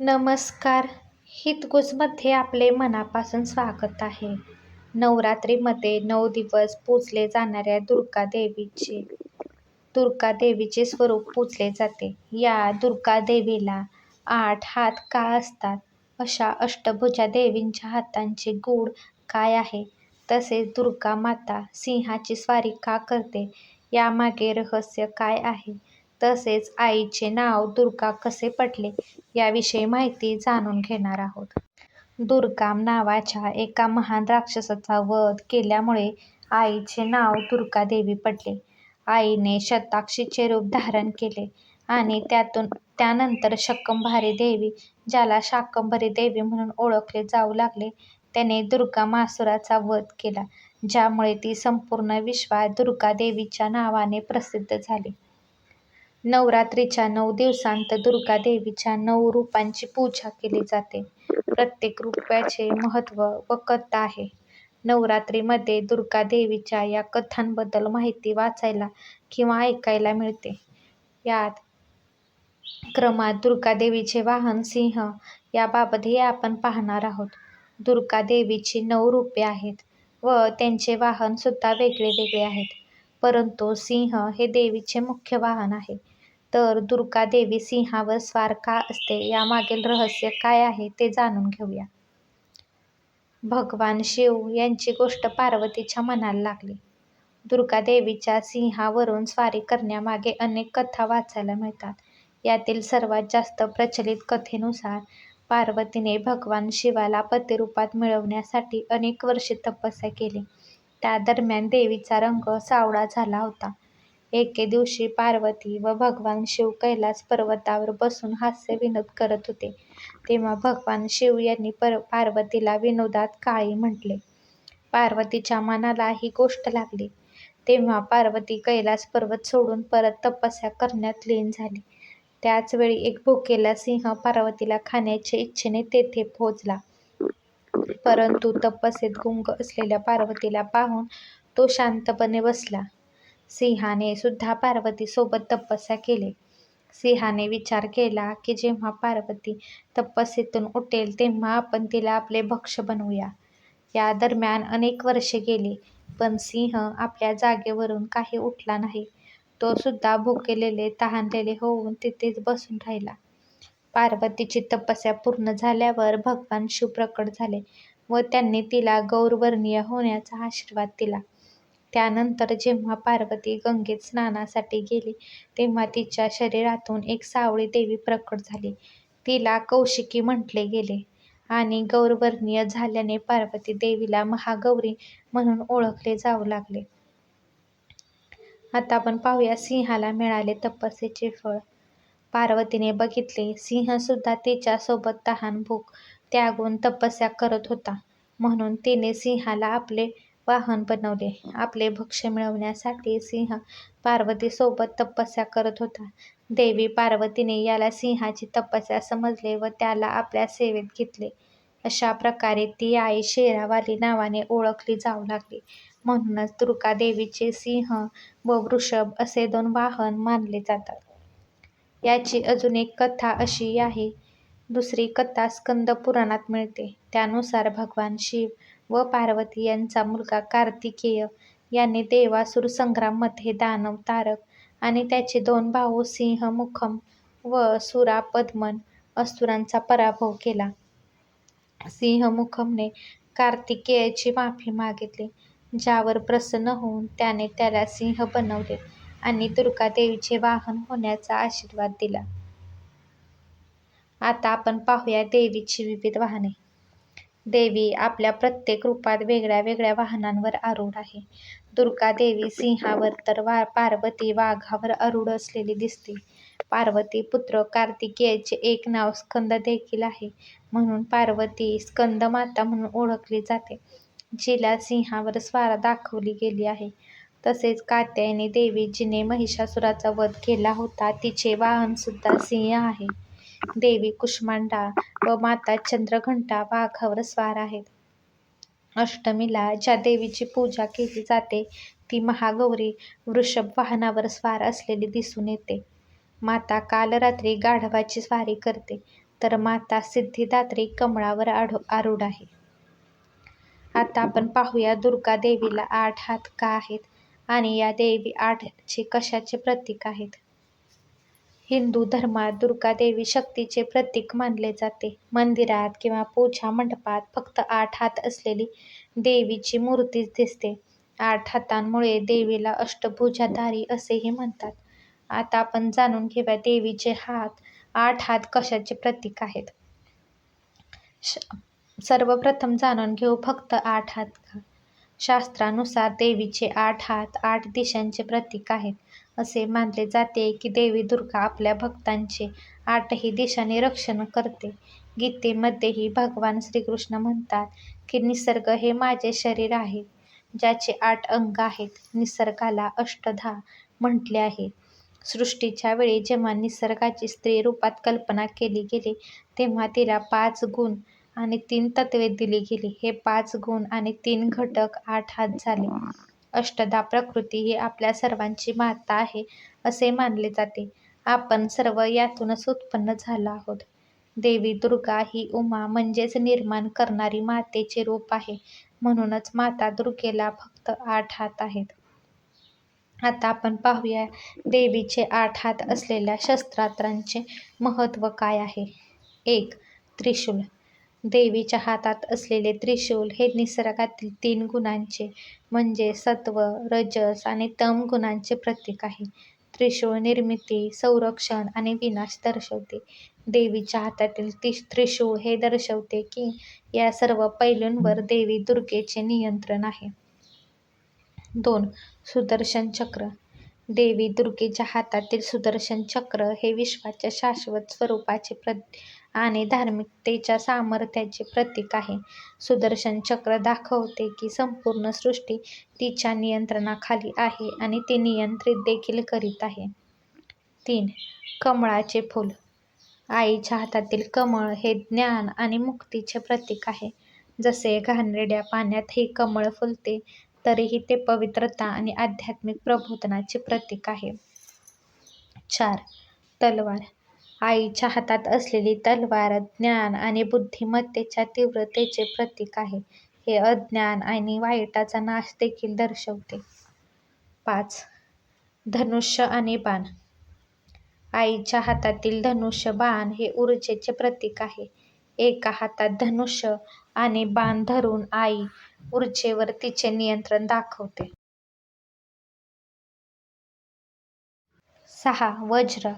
नमस्कार हितगुजमध्ये आपले मनापासून स्वागत आहे. नवरात्रीमध्ये नऊ दिवस पूजले जाणाऱ्या दुर्गा देवीचे दुर्गा देवीचे स्वरूप पूजले जाते. या दुर्गा देवीला आठ हात का असतात? अशा अष्टभुजा देवींच्या हातांचे गूढ काय आहे? तसेच दुर्गा माता सिंहाची स्वारी का करते? यामागे रहस्य काय आहे? तसेच आईचे नाव दुर्गा कसे पडले? याविषयी माहिती जाणून घेणार आहोत. दुर्गाम नावाच्या एका महान राक्षसाचा वध केल्यामुळे आईचे नाव दुर्गा देवी पडले. आईने शताक्षीचे रूप धारण केले आणि त्यातून त्यानंतर शकंभारी देवी ज्याला शाकंभरी देवी म्हणून ओळखले जाऊ लागले त्याने दुर्गामासुराचा वध केला ज्यामुळे ती संपूर्ण विश्वात दुर्गा देवीच्या नावाने प्रसिद्ध झाली. नवरात्रीच्या नऊ दिवसांत दुर्गा देवीच्या नऊ रूपांची पूजा केली जाते. प्रत्येक रूपाचे महत्त्व व कथा आहे. नवरात्रीमध्ये दुर्गा देवीच्या या कथांबद्दल माहिती वाचायला किंवा ऐकायला मिळते. यात क्रमात दुर्गा देवीचे वाहन सिंह याबाबतही आपण पाहणार आहोत. दुर्गा देवीची नऊ रूपे आहेत व त्यांचे वाहन सुद्धा वेगळे वेगळे आहेत. परंतु सिंह हे देवीचे मुख्य वाहन आहे. तर दुर्गादेवी सिंहावर स्वार का असते यामागील रहस्य काय आहे ते जाणून घेऊया. भगवान शिव यांची गोष्ट पार्वतीच्या मनाला लागली. दुर्गादेवीच्या सिंहावरून स्वारी करण्यामागे अनेक कथा वाचायला मिळतात. यातील सर्वात जास्त प्रचलित कथेनुसार पार्वतीने भगवान शिवाला पतिरूपात मिळवण्यासाठी अनेक वर्षे तपस्या केली. त्या दरम्यान देवीचा रंग सावळा झाला होता. एके दिवशी पार्वती व भगवान शिव कैलास पर्वतावर बसून हास्यविनोद करत होते तेव्हा भगवान शिव यांनी पार्वतीला विनोदात काळी म्हटले. पार्वतीच्या मनाला ही गोष्ट लागली. तेव्हा पार्वती कैलास पर्वत सोडून परत तपस्या करण्यात लीन झाली. त्याच वेळी एक भुकेला सिंह पार्वतीला खाण्याच्या इच्छेने तेथे पोहोचला. परंतु तपस्येत गुंग असलेल्या पार्वतीला पाहून तो शांतपणे बसला. सिंहाने सुद्धा पार्वतीसोबत तपस्या केली. सिंहाने विचार केला की जेव्हा पार्वती तपस्येतून उठेल तेव्हा आपण तिला आपले भक्ष बनवूया. या दरम्यान अनेक वर्षे गेली पण सिंह आपल्या जागेवरून काही उठला नाही. तो सुद्धा भुकेलेले तहानलेले होऊन तिथेच बसून राहिला. पार्वतीची तपस्या पूर्ण झाल्यावर भगवान शिव प्रकट झाले व त्यांनी तिला गौरवर्णीय होण्याचा आशीर्वाद दिला. त्यानंतर जेव्हा पार्वती गंगेत स्नानासाठी गेली तेव्हा तिच्या शरीरातून एक सावळी देवी प्रकट झाली. तिला कौशिकी म्हटले गेले आणि गौरवर्णीय झाल्याने पार्वती देवीला महागौरी म्हणून ओळखले जाऊ लागले. आता आपण पाहूया सिंहाला मिळाले तपस्येचे फळ. पार्वतीने बघितले सिंह सुद्धा तिच्यासोबत तहान भूक त्यागून तपस्या करत होता म्हणून तिने सिंहाला आपले वाहन बनवले. आपले भक्ष्य मिळवण्यासाठी सिंह पार्वतीसोबत तपस्या करत होता. देवी पार्वतीने याला सिंहाची तपस्या समजले व त्याला आपल्या सेवेत घेतले. अशा प्रकारे ती आई शेरावाली नावाने ओळखली जाऊ लागली. म्हणूनच दुर्गा देवीचे सिंह व वृषभ असे दोन वाहन मानले जातात. याची अजून एक कथा अशी आहे. दुसरी कथा स्कंद पुराणात मिळते. त्यानुसार भगवान शिव व पार्वती यांचा मुलगा कार्तिकेय याने देवासुर संग्राममध्ये दानव तारक आणि त्याचे दोन भाऊ सिंहमुखम व सुरापदमन असुरांचा पराभव केला. सिंहमुखमने कार्तिकेयची माफी मागितली ज्यावर प्रसन्न होऊन त्याने त्याला सिंह बनवले आणि दुर्गादेवीचे वाहन होण्याचा आशीर्वाद दिला. आता आपण पाहूया देवीची विविध वाहने. देवी आपल्या प्रत्येक रूपात वेगळ्या वेगळ्या वाहनांवर आरूढ आहे. दुर्गा देवी सिंहावर तर पार्वती वाघावर आरूढ असलेली दिसते. पार्वती पुत्र कार्तिकेयचे एक नाव स्कंद देखील आहे म्हणून पार्वती स्कंदमाता म्हणून ओळखली जाते जिला सिंहावर स्वार दाखवली गेली आहे. तसेच कात्यायनी देवी जिने महिषासुराचा वध केला होता तिचे वाहन सुद्धा सिंह आहे. देवी कुष्मांडा व माता चंद्रघंटा वाघावर स्वार आहेत. अष्टमीला ज्या देवीची पूजा केली जाते ती महागौरी वृषभ वाहनावर स्वार असलेली दिसून येते. माता काल रात्री गाढवाची स्वारी करते तर माता सिद्धिदात्री कमळावर आढ आरूढ आहे आता आपण पाहूया दुर्गा देवीला आठ हात का आहेत आणि या देवी आठचे कशाचे प्रतीक आहेत हिंदू धर्मात दुर्गा देवी शक्तीचे प्रतीक मानले जाते. मंदिरात किंवा पूजा मंडपात फक्त आठ हात असलेली देवीची मूर्तीच दिसते. आठ हातांमुळे देवीला अष्टभुजाधारी असेही म्हणतात. आता आपण जाणून घेऊया देवीचे हात. आठ हात कशाचे प्रतीक आहेत? सर्वप्रथम जाणून घेऊ फक्त आठ हात का? शास्त्रानुसार देवीचे आठ हात आठ दिशांचे प्रतीक आहेत. असे मानले जाते की देवी दुर्गा आपल्या भक्तांचे आठही दिशांनी रक्षण करते. गीतेमध्येही भगवान श्रीकृष्ण म्हणतात की निसर्ग हे माझे शरीर आहे ज्याचे आठ अंग आहेत निसर्गाला अष्टधा म्हटले आहे. सृष्टीच्या वेळी जेव्हा निसर्गाची स्त्री रूपात कल्पना केली गेली तेव्हा तिला पाच गुण आणि तीन तत्वे दिली गेली. हे पाच गुण आणि तीन घटक आठ हात झाले. अष्टधा प्रकृती ही आपल्या सर्वांची माता आहे असे मानले जाते. आपण सर्व यातूनच उत्पन्न झालो आहोत. देवी दुर्गा ही उमा म्हणजेच निर्माण करणारी मातेचे रूप आहे. म्हणूनच माता दुर्गेला फक्त आठ हात आहेत. आता आपण पाहूया देवीचे आठ हात असलेल्या शस्त्रास्त्रांचे महत्त्व काय आहे. एक त्रिशूल. देवीच्या हातात असलेले त्रिशूल हे निसर्गातील तीन गुणांचे म्हणजे सत्व रजस आणि तम गुणांचे प्रतीक आहे. त्रिशूळ निर्मिती संरक्षण आणि विनाश दर्शवते. देवीच्या हातातील त्रिशूळ हे दर्शवते की या सर्व पैलूंवर देवी दुर्गेचे नियंत्रण आहे. दोन सुदर्शन चक्र. देवी दुर्गेच्या हातातील सुदर्शन चक्र हे विश्वाच्या शाश्वत स्वरूपाचे प्र आणि धार्मिकतेच्या सामर्थ्याचे प्रतीक आहे. सुदर्शन चक्र दाखवते की संपूर्ण सृष्टी तिच्या नियंत्रणाखाली आहे आणि ती नियंत्रित देखील करीत आहे. तीन कमळाचे फूल. आईच्या हातातील कमळ हे ज्ञान आणि मुक्तीचे प्रतीक आहे. जसे घाणेरड्या पाण्यात हे कमळ फुलते तरीही ते पवित्रता आणि आध्यात्मिक प्रबोधनाचे प्रतीक आहे. चार तलवार. आईच्या हातात असलेली तलवार ज्ञान आणि बुद्धिमत्तेच्या तीव्रतेचे प्रतीक आहे. हे अज्ञान आणि वाईटाचा नाश देखील दर्शवते. पाच. धनुष्य आणि बाण. आईच्या हातातील धनुष्य बाण हे ऊर्जेचे प्रतीक आहे. एका हातात धनुष्य आणि बाण धरून आई ऊर्जेवर तिचे नियंत्रण दाखवते. सहा. वज्र.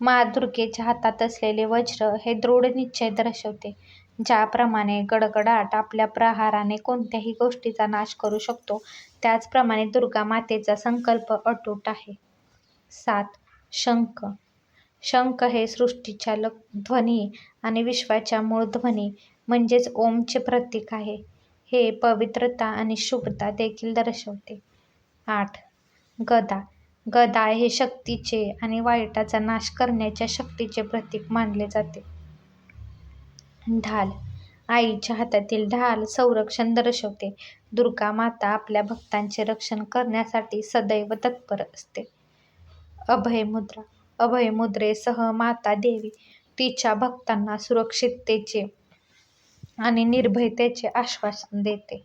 मा दुर्गेच्या हातात असलेले वज्र हे दृढ निश्चय दर्शवते ज्याप्रमाणे गडगडाट आपल्या प्रहाराने कोणत्याही गोष्टीचा नाश करू शकतो त्याचप्रमाणे दुर्गा मातेचा संकल्प अटूट आहे. सात. शंख. शंख हे सृष्टीच्या ध्वनी आणि विश्वाच्या मूळ ध्वनी म्हणजेच ओमचे प्रतीक आहे. हे पवित्रता आणि शुभता देखील दर्शवते. आठ. गदा. गदा हे शक्तीचे आणि वाईटाचा नाश करण्याच्या शक्तीचे प्रतीक मानले जाते. ढाल. आईच्या हातातील ढाल संरक्षण दर्शवते. दुर्गा माता आपल्या भक्तांचे रक्षण करण्यासाठी सदैव तत्पर असते. अभयमुद्रा अभयमुद्रेसह माता देवी तिच्या भक्तांना सुरक्षिततेचे आणि निर्भयतेचे आश्वासन देते.